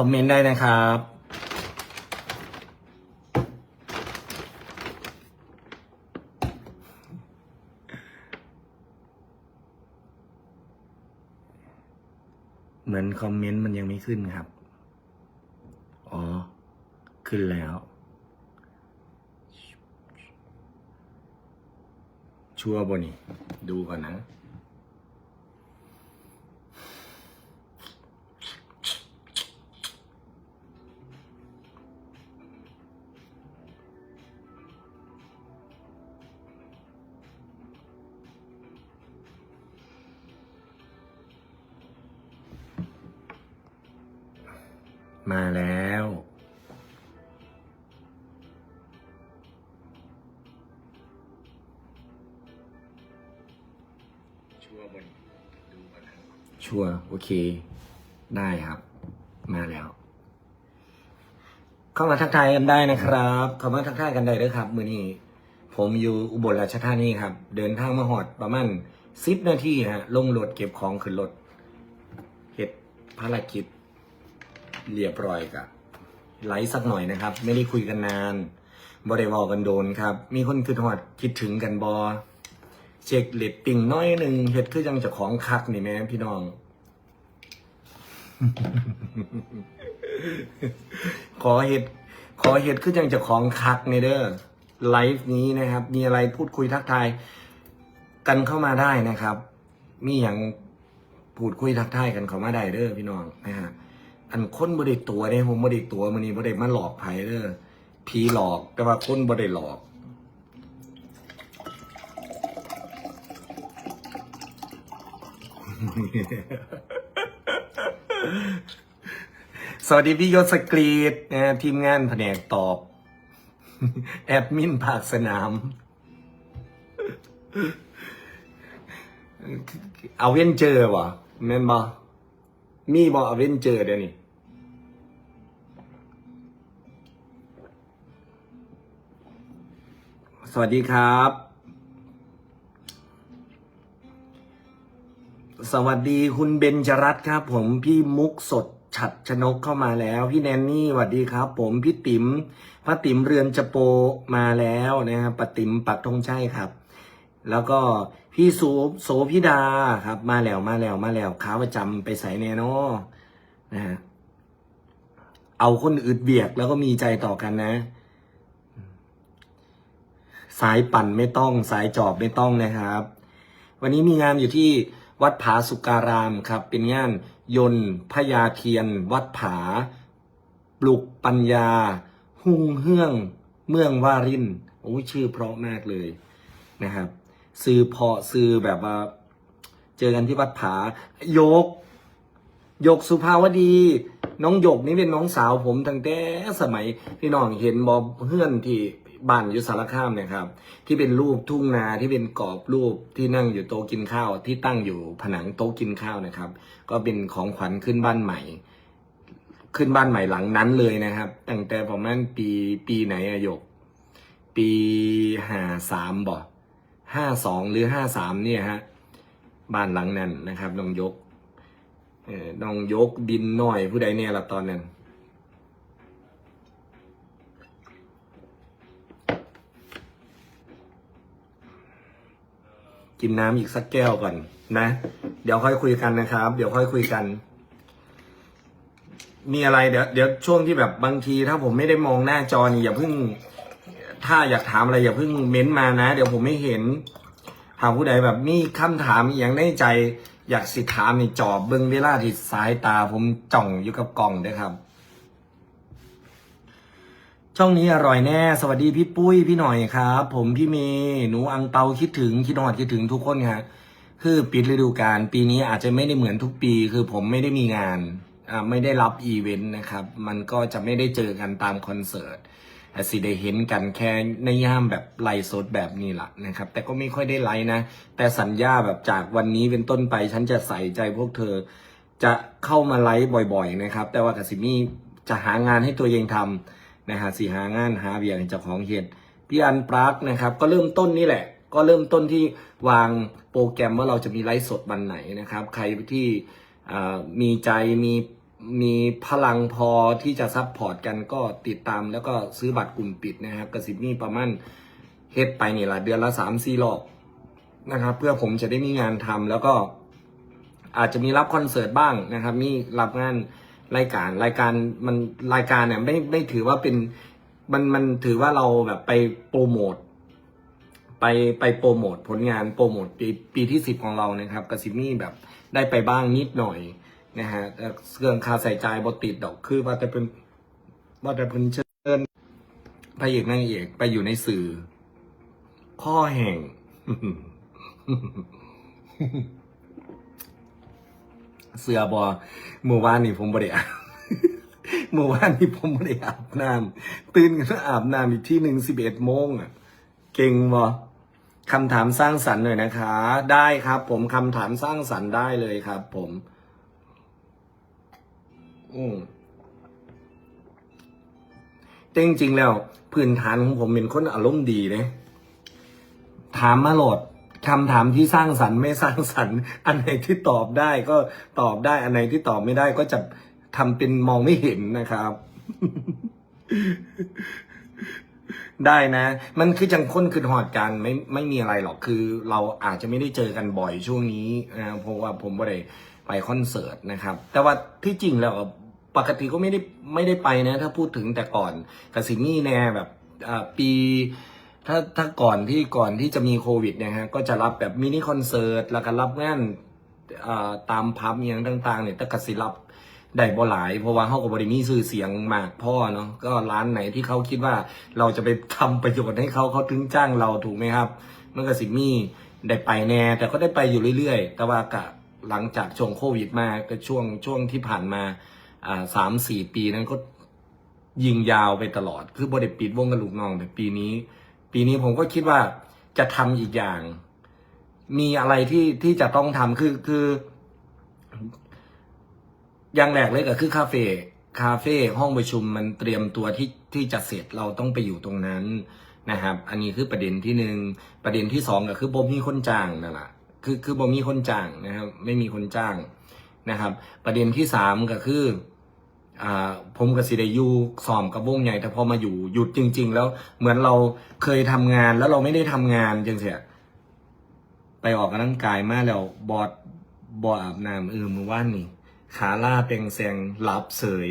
อมเมนต์ได้นะครับ เหมือนคอมเมนต์มันยังไม่ขึ้นครับ อ๋อ ขึ้นแล้ว ชัวร์บนี่ ดูก่อนนะ มาแล้ว ชัวบนดูก่อนชัวโอเค ได้ครับ มาแล้ว เข้ามาทักทายกันได้นะครับเข้ามาทักทายกันได้เลยครับ มือนี้ ผมอยู่อุบลราชธานีครับ เดินทางมาหอดประมาณสิบนาทีฮะลงรถเก็บของขึ้นรถเฮ็ดภารกิจ เรียบร้อยกับไลฟ์สักหน่อยนะครับ ไม่ได้คุยกันนานบริวอกันโดนครับ มีคนคือทอดคิดถึงกันบอเช็คเลตติ้งน้อยหนึ่งเฮ็ดคือยังจะของคักนี่แม่พี่น้อง ขอเฮ็ดขอเฮ็ดคือยังจะของคักในเด้อไลฟ์นี้นะครับ มีอะไรพูดคุยทักทาย กันเข้ามาได้นะครับ มีอย่างพูดคุยทักทายกันเข้ามาได้เด้อพี่น้องนะฮะ อันคนบ่ได้ตัวเนี่ยผมบ่ได้ตัวมันนี้บ่ได้มาหลอกไผเด้อผีหลอก แต่ว่าคนบ่ได้หลอก สวัสดีพี่ยศสกรีดนะทีมงานแผนกตอบ แอดมินภาคสนาม เอาเว้นเจอวะแม่นบ่มีบออเวนเจอร์เดี๋ยวนี้ สวัสดีครับ สวัสดีคุณเบญจรัตน์ครับ ผมพี่มุกสดฉัดชนกเข้ามาแล้ว พี่แนนนี่สวัสดีครับ ผมพี่ติ๋มพระติ๋มเรือนจโปมาแล้วนะครับปติ๋มปักธงชัยครับ แล้วก็พี่โสโสพิดาครับ มาแล้วมาแล้วมาแล้วขาประจำไปใส่แน่นอนะฮะเอาคนอึดเบียกแล้วก็มีใจต่อกันนะ สายปั่นไม่ต้องสายจอบไม่ต้องนะครับ วันนี้มีงานอยู่ที่วัดผาสุการามครับ เป็นงานยนต์พญาเทียน วัดผา ปลุกปัญญา หุ่งเฮือง เมืองวารินโอ้ยชื่อเพราะมากเลยนะครับซื้อพาะซื้อแบบว่า เจอกันที่วัดผาโยกโยกสุภาวดี น้องหยกนี่เป็นน้องสาวผมตั้งแต่สมัยพี่น้องเห็นบอเพื่อนที่ บ้านอยู่สารคามเนี่ยครับ ที่เป็นรูปทุ่งนาที่เป็นกรอบรูปที่นั่งอยู่โต๊ะกินข้าว ที่ตั้งอยู่ผนังโต๊ะกินข้าวนะครับ ก็เป็นของขวัญขึ้นบ้านใหม่ ขึ้นบ้านใหม่หลังนั้นเลยนะครับ ตั้งแต่ประมาณปีปีไหนอะยก ปีห้าสามบ่ห้าสองหรือห้าสามเนี่ยฮะบ้านหลังนั้นนะครับน้องยกเออน้องยกดินหน่อยผู้ใดเนี่ยละตอนนั้น กินน้ำอีกสักแก้วก่อนนะ เดี๋ยวค่อยคุยกันนะครับ เดี๋ยวค่อยคุยกัน มีอะไรเดี๋ยวเดี๋ยวช่วงที่แบบบางที ถ้าผมไม่ได้มองหน้าจอนี่อย่าเพิ่ง ถ้าอยากถามอะไรอย่าเพิ่งเม้นมานะ เดี๋ยวผมไม่เห็นหากผู้ใดแบบมีคำถามอย่างในใจ อยากสิถามนี่จอบเบิ้งเวลาที่สายตาผมจ่องอยู่กับกล่องเด้อครับ ช่องนี้อร่อยแน่ สวัสดีพี่ปุ้ยพี่หน่อยครับ ผมพี่เมย์หนูอังเปาคิดถึงคิดนอดคิดถึงทุกคนครับคือปิดฤดูกาลปีนี้อาจจะไม่ได้เหมือนทุกปี คือผมไม่ได้มีงานอ่าไม่ได้รับอีเวนต์นะครับ มันก็จะไม่ได้เจอกันตามคอนเสิร์ตแต่สิได้เห็นกันแค่ในย่ามแบบไลฟ์สดแบบนี้ละนะครับ แต่ก็ไม่ค่อยได้ไลฟ์นะ แต่สัญญาแบบจากวันนี้เป็นต้นไป ฉันจะใส่ใจพวกเธอ จะเข้ามาไลฟ์บ่อย ๆ นะครับ แต่ว่ากับสิมี่จะหางานให้ตัวเองทำ นะฮะสิหางานหาเบียงเจ้าของเหตุพี่อันปรากนะครับก็เริ่มต้นนี่แหละ ก็เริ่มต้นที่วางโปรแกรมว่าเราจะมีไลฟ์สดวันไหนนะครับ ใครที่มีใจมีมีพลังพอที่จะซัพพอร์ตกันก็ติดตามแล้วก็ซื้อบัตรกลุ่มปิดนะครับกระสิบมีประมาณเฮ็ดไปนี่ละเดือนละสามสี่รอบนะครับ เพื่อผมจะได้มีงานทำแล้วก็อาจจะมีรับคอนเสิร์ตบ้างนะครับ มีรับงาน รายการรายการมันรายการเนี่ยไม่ไม่ถือว่าเป็นมันมันถือว่าเราแบบไปโปรโมทไปไปโปรโมทผลงานโปรโมทปีปีที่สิบของเรานะครับกสิมี่แบบได้ไปบ้างนิดหน่อยนะฮะเครื่องคาใส่ใจบติดดอกคือว่าแต่เป็นว่าแต่เป็นเชิญพระเอกนางเอกไปอยู่ในสื่อ ข้อแห่ง เสือบอเมื่อวานนี่ผมบริอาบเมื่อวานนี่ผมบริอาบน้ำตื่นกันอาบน้ำอีกที่หนึ่งสิบเอ็ดโมงอะเก่งบอคำถามสร้างสรรค์หน่อยนะคะ ได้ครับ ผมคำถามสร้างสรรค์ได้เลยครับ ผม อืมแต่จริงแล้ว พื้นฐานของผมเป็นคนอารมณ์ดีเลยถามมาโหลด คำถามที่สร้างสรรค์ไม่สร้างสรรค์ อันไหนที่ตอบได้ก็ตอบได้ อันไหนที่ตอบไม่ได้ก็จะทำเป็นมองไม่เห็นนะครับ ได้นะ มันคือจังค้นคือหอดกันไม่ไม่มีอะไรหรอกคือ เราอาจจะไม่ได้เจอกันบ่อยช่วงนี้นะเพราะว่าผมไม่ได้ไปคอนเสิร์ตนะครับ แต่ว่าที่จริงแล้วปกติก็ไม่ได้ไม่ได้ไปนะ ถ้าพูดถึงแต่ก่อนกับซินี่แน่แบบปี ถ้าถ้าก่อนที่ก่อนที่จะมีโควิดเนะฮะก็จะรับแบบมินิคอนเสิร์ตแล้วก็รับงานอ่าตามพับอย่างต่าง ๆ เนี่ยแต่กสิรับได้บ่หลาย เพราะว่าเขากับบริมีสื่อเสียงมากพ่อเนาะก็ร้านไหนที่เขาคิดว่าเราจะไปทำประโยชน์ให้เขาเขาถึงจ้างเราถูกไหมครับมันก็สิมีได้ไปแน่ แต่ก็ได้ไปอยู่เรื่อย ๆ แต่ว่ากะหลังจากช่วงโควิดมาก็ช่วงช่วงที่ผ่านมาอ่าสามสี่ปีนั้นก็ยิงยาวไปตลอด คือบริปิดวงกระลูกน้องแต่ปีนี้ ปีนี้ผมก็คิดว่าจะทำอีกอย่าง มีอะไรที่ที่จะต้องทำคือคืออย่างแรกเลยก็คือคาเฟ่คาเฟ่ห้องประชุมมันเตรียมตัวที่ที่จะเสร็จเราต้องไปอยู่ตรงนั้นนะครับ อันนี้คือประเด็นที่หนึ่งประเด็นที่สองก็คือบ่มีคนจ้างนั่นแหละคือคือบ่มีคนจ้างนะครับ ไม่มีคนจ้างนะครับ ประเด็นที่สามก็คือ อ่าผมกับสิได้ยู่ซ้อมกับวงใหญ่แต่พอมาอยู่หยุดจริง ๆ แล้วเหมือนเราเคยทำงานแล้วเราไม่ได้ทำงานจังเสียไปออกกำลังกายมาแล้วบอดบออาบน้ำเออมือว่านนี่ขาล่าเปงแซงหลับเสย